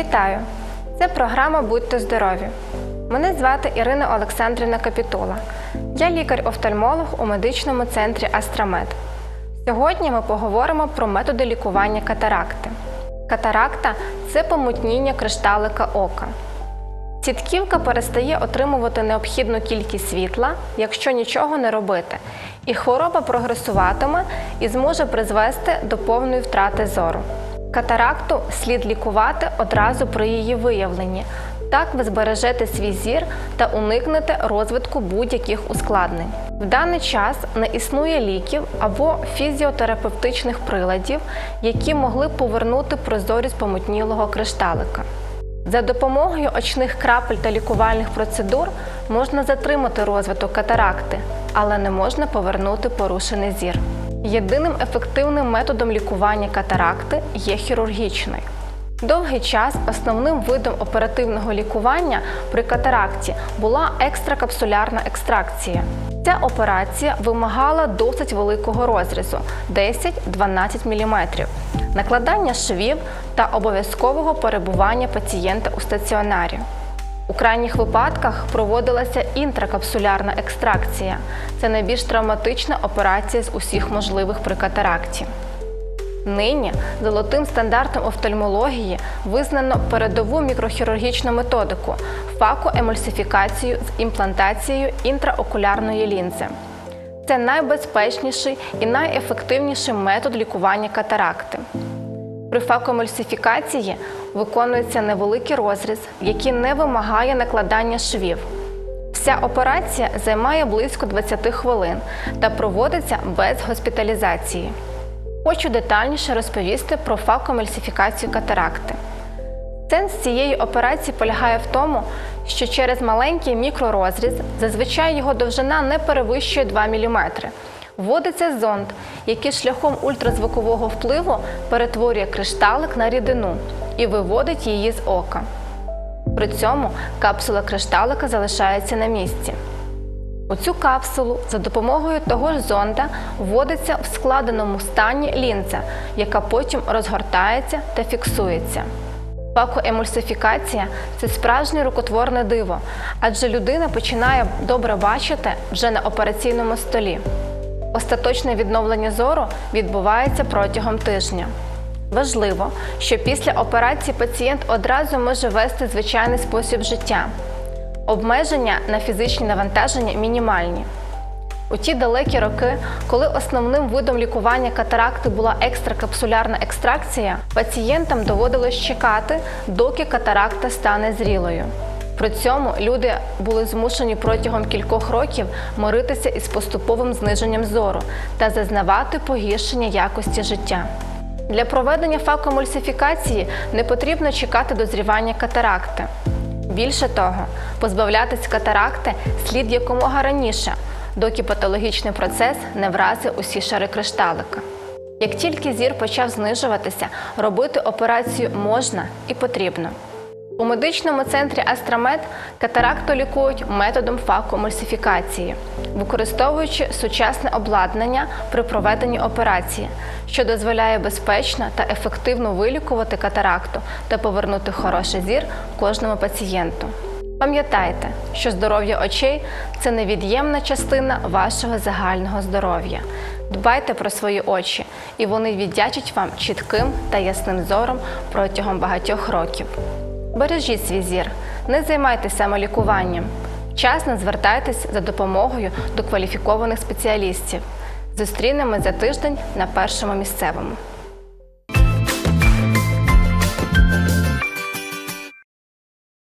Вітаю! Це програма Будьте здорові. Мене звати Ірина Олександрівна Капітула. Я лікар-офтальмолог у медичному центрі Астрамед. Сьогодні ми поговоримо про методи лікування катаракти. Катаракта це помутніння кришталика ока. Сітківка перестає отримувати необхідну кількість світла, якщо нічого не робити, і хвороба прогресуватиме і зможе призвести до повної втрати зору. Катаракту слід лікувати одразу при її виявленні. Так ви збережете свій зір та уникнете розвитку будь-яких ускладнень. В даний час не існує ліків або фізіотерапевтичних приладів, які могли повернути прозорість помутнілого кришталика. За допомогою очних крапель та лікувальних процедур можна затримати розвиток катаракти, але не можна повернути порушений зір. Єдиним ефективним методом лікування катаракти є хірургічний. Довгий час основним видом оперативного лікування при катаракті була екстракапсулярна екстракція. Ця операція вимагала досить великого розрізу 10-12 мм, накладання швів та обов'язкового перебування пацієнта у стаціонарі. У крайніх випадках проводилася інтракапсулярна екстракція. Це найбільш травматична операція з усіх можливих при катаракті. Нині золотим стандартом офтальмології визнано передову мікрохірургічну методику факоемульсифікацію з імплантацією інтраокулярної лінзи. Це найбезпечніший і найефективніший метод лікування катаракти. При факоемульсифікації виконується невеликий розріз, який не вимагає накладання швів. Вся операція займає близько 20 хвилин та проводиться без госпіталізації. Хочу детальніше розповісти про факоемульсифікацію катаракти. Сенс цієї операції полягає в тому, що через маленький мікророзріз, зазвичай його довжина не перевищує 2 мм, вводиться зонд, який шляхом ультразвукового впливу перетворює кришталик на рідину і виводить її з ока. При цьому капсула кришталика залишається на місці. У цю капсулу за допомогою того ж зонда вводиться в складеному стані лінза, яка потім розгортається та фіксується. Факоемульсифікація це справжнє рукотворне диво, адже людина починає добре бачити вже на операційному столі. Остаточне відновлення зору відбувається протягом тижня. Важливо, що після операції пацієнт одразу може вести звичайний спосіб життя. Обмеження на фізичні навантаження мінімальні. У ті далекі роки, коли основним видом лікування катаракти була екстракапсулярна екстракція, пацієнтам доводилось чекати, доки катаракта стане зрілою. При цьому люди були змушені протягом кількох років миритися із поступовим зниженням зору та зазнавати погіршення якості життя. Для проведення факоемульсифікації не потрібно чекати дозрівання катаракти. Більше того, позбавлятись катаракти слід якомога раніше, доки патологічний процес не вразив усі шари кришталика. Як тільки зір почав знижуватися, робити операцію можна і потрібно. У медичному центрі Астрамед катаракту лікують методом факоемульсифікації, використовуючи сучасне обладнання при проведенні операції, що дозволяє безпечно та ефективно вилікувати катаракту та повернути хороший зір кожному пацієнту. Пам'ятайте, що здоров'я очей це невід'ємна частина вашого загального здоров'я. Дбайте про свої очі, і вони віддячать вам чітким та ясним зором протягом багатьох років. Бережіть свій зір, не займайтеся самолікуванням. Вчасно звертайтесь за допомогою до кваліфікованих спеціалістів. Зустрінемось за тиждень на першому місцевому.